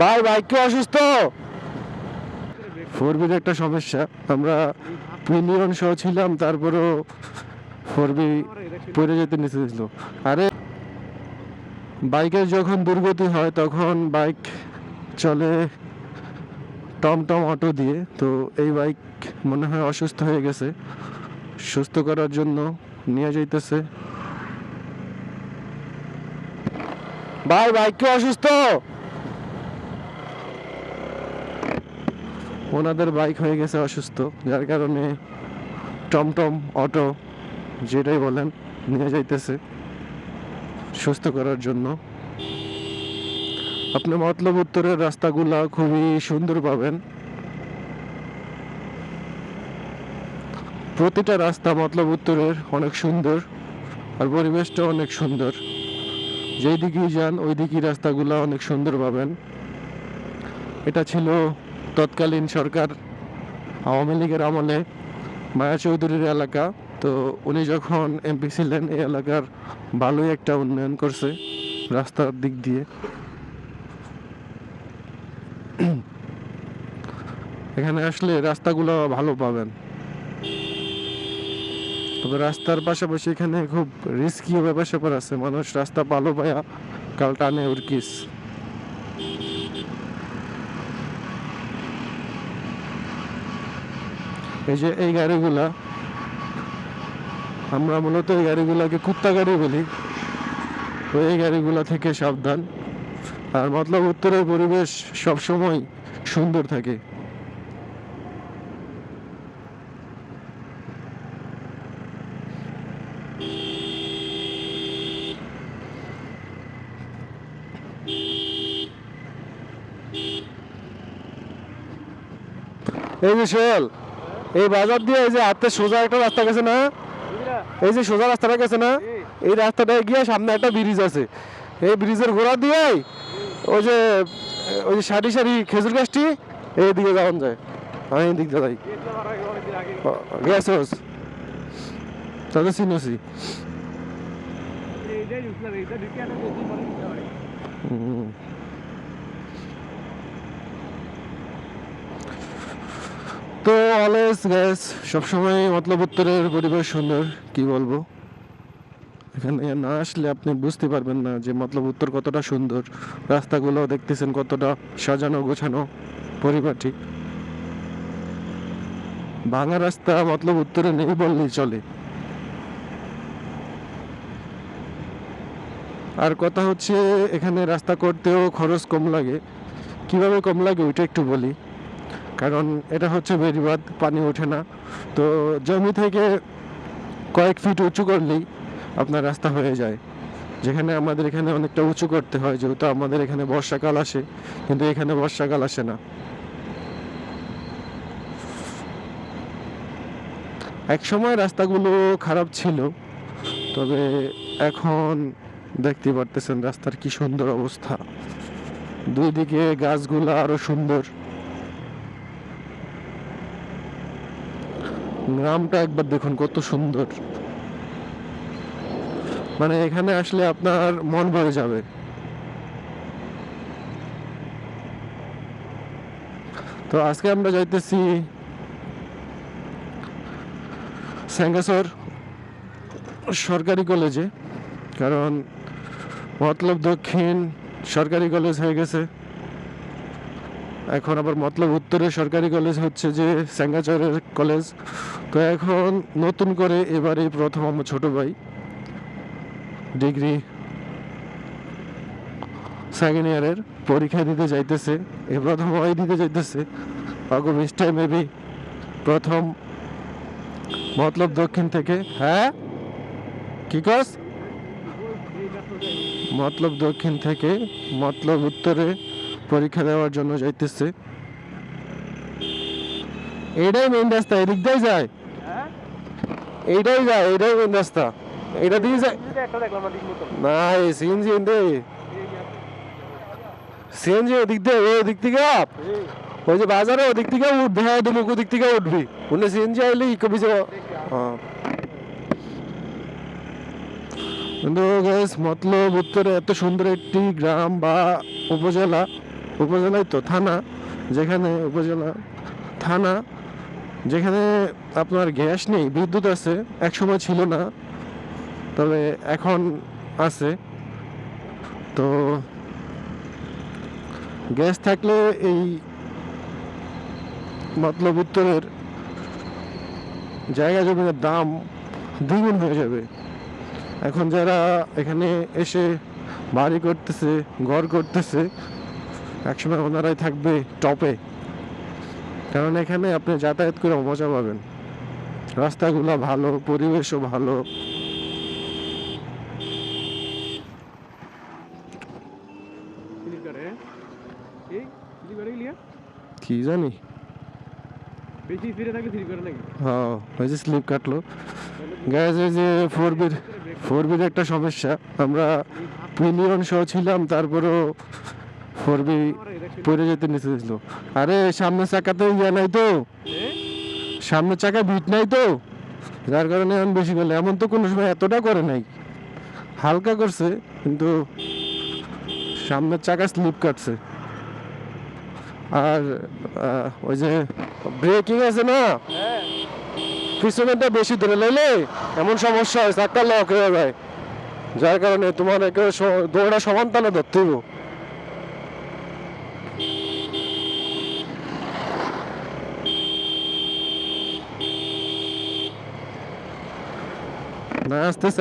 ভাই বাইক কি অসুস্থ। ফোর বির একটা সমস্যা। আমরা প্রিমিয়ন সহ ছিলাম, তারপরেও ফোর বি পড়ে যেতে নিচে আরে, বাইকের যখন দুর্গতি হয়, তখন বাইক চলে টমটম অটো দিয়ে। তো এই বাইক মনে হয় অসুস্থ হয়ে গেছে। সুস্থ করার জন্য নিয়ে যাইতেছে। ভাই বাইক কি অসুস্থ। ওনাদের বাইক হয়ে গেছে অসুস্থ, যার কারণে টমটম অটো যেটাই বলেন নিয়ে যাইতেছে সুস্থ করার জন্য। আপনি মতলব উত্তরের রাস্তাগুলা খুবই সুন্দর পাবেন। প্রতিটা রাস্তা মতলব উত্তরের অনেক সুন্দর আর পরিবেশটা অনেক সুন্দর। যেই দিকেই যান, ওই দিকেই রাস্তাগুলো অনেক সুন্দর পাবেন। এটা ছিল তৎকালীন সরকার আওয়ামী লীগের আমলে মায়া চৌধুরীর এলাকা। তো উনি যখন এমপি ছিলেন, এই এলাকার ভালোই একটা উন্নয়ন করছে রাস্তার দিক দিয়ে। এখানে আসলে রাস্তাগুলো ভালো পাবেন। তবে রাস্তার পাশাপাশি এখানে খুব রিস্কিও ব্যাপার স্যাপার আছে। মানুষ রাস্তা ভালো পায়া কাল টানে উর্কিস এই যে এই গাড়িগুলা, আমরা মূলত এই গাড়িগুলাকে কুত্তা গাড়ি বলি। তো এই গাড়িগুলা থেকে সাবধান। আর মতলব উত্তরের পরিবেশ সবসময় সুন্দর থাকে। এই সোহেল এই বাজার দিয়ে এই যে হাতে সোজা একটা রাস্তা গেছে না? এই যে সোজা রাস্তাটা গেছে না? এই রাস্তাটায় গিয়ে সামনে একটা ব্রিজ আছে। এই ব্রিজের ঘোড়া দিয়ে ওই যে ওই যে সারি সারি খেজুর গাছটি এই দিকে যাওয়ান যায়। আমি এই দিক দিয়ে যাই। গেছোস তাদের চিনছি হুম। তো অলওয়েজ গ্যাস সবসময় মতলব উত্তরের পরিবেশ সুন্দর, কি বলব? এখানে না আসলে আপনি বুঝতে পারবেন না যে মতলব উত্তর কতটা সুন্দর। রাস্তাগুলো দেখতেছেন কতটা সাজানো গোছানো পরিপাটি। ভাঙা রাস্তা মতলব উত্তরে নেই বললেই চলে। আর কথা হচ্ছে, এখানে রাস্তা করতেও খরচ কম লাগে। কীভাবে কম লাগে ওইটা একটু বলি। কারণ এটা হচ্ছে বেরিবাদ পানি ওঠে না। তো জমি থেকে কয়েক ফিট উঁচু করলেই আপনার রাস্তা হয়ে যায়। যেখানে আমাদের এখানে অনেকটা উঁচু করতে হয়, যেহেতু আমাদের এখানে বর্ষাকাল আসে, কিন্তু এখানে বর্ষাকাল আসে না। এক সময় রাস্তাগুলো খারাপ ছিল, তবে এখন দেখতে পারতেছেন রাস্তার কি সুন্দর অবস্থা। দুই দিকে গাছগুলো আরও সুন্দর। গ্রামটা একবার দেখুন, কত সুন্দর। মানে এখানে আসলে আপনার মন ভরে যাবে। তো আজকে আমরা যাইতেছি স্যাঙ্গাসর সরকারি কলেজে, কারণ মতলব দক্ষিণ সরকারি কলেজ হয়ে গেছে। এখন আবার মতলব উত্তরে সরকারি কলেজ হচ্ছে যে স্যাঙ্গাচরের কলেজ তো এখন নতুন করে এবারে প্রথম আমার ছোট ভাই ডিগ্রি সেকেন্ড ইয়ারের পরীক্ষা দিতে যাইতেছে। এ প্রথম ওই দিতে যাইতেছে। অগো মিস্টাই মেবি প্রথম মতলব দক্ষিণ থেকে। হ্যাঁ? কি কস? মতলব দক্ষিণ থেকে মতলব উত্তরে পরীক্ষা দেওয়ার জন্য যাইতেছে। এইটাই মেইন রাস্তা এদিক দিয়ে যায়। এইটাই যায় এইটাই মেইন রাস্তা। এটা দিয়ে যায়। না এই সিএনজি এনদে সিএনজি ওদিক দিয়ে ওই দিক থেকে আপ। ওই যে বাজারে ওদিক থেকে উঠবে হ্যাঁ দুমুখ ওদিক থেকে উঠবি। উনি সিএনজি আইলে ইকো হ্যাঁ। কিন্তু মতলব উত্তরে এত সুন্দর একটি গ্রাম বা উপজেলা। উপজেলায় তো থানা, যেখানে উপজেলা থানা, যেখানে আপনার গ্যাস নেই, বিদ্যুৎ আছে, একসময় ছিল না, তবে এখন আছে। তো গ্যাস থাকলে এই মতলব উত্তরের জায়গা জমির দাম দ্বিগুণ হয়ে যাবে। এখন যারা এখানে এসে বাড়ি করতেছে, ঘর করতেছে একসময় ওনারাই থাকবে টপে। কারণ এখানে আপনি যাতায়াত করে মজা পাবেন। রাস্তাগুলো ভালো পরিবেশও ভালো। কি জানি? বেশি ফিরে থাকলে ক্লিক করে নাকি? হ্যাঁ ওই যে স্লিপ কাটলো। গ্যাস এই যে ফোর বির ফোর বির একটা সমস্যা। আমরা পিলিয়ন সহ ছিলাম তারপরেও ফোর বি পড়ে যেতে নিচে দিল আরে, সামনে চাকাতে ইয়া নাই তো। সামনে চাকা বিট নাই তো। যার কারণে আমি বেশি করলে এমন তো কোনো সময় এতটা করে নাই। হালকা করছে, কিন্তু সামনের চাকা স্লিপ কাটছে। আর ওই যে ব্রেকিং আছে না? পিছনেরটা বেশি ধরে লাইলে এমন সমস্যা হয় চাক্কা লক হয়ে যায়। যার কারণে তোমার স- দৌড়া সমান তালে ধরতে Na, ist das?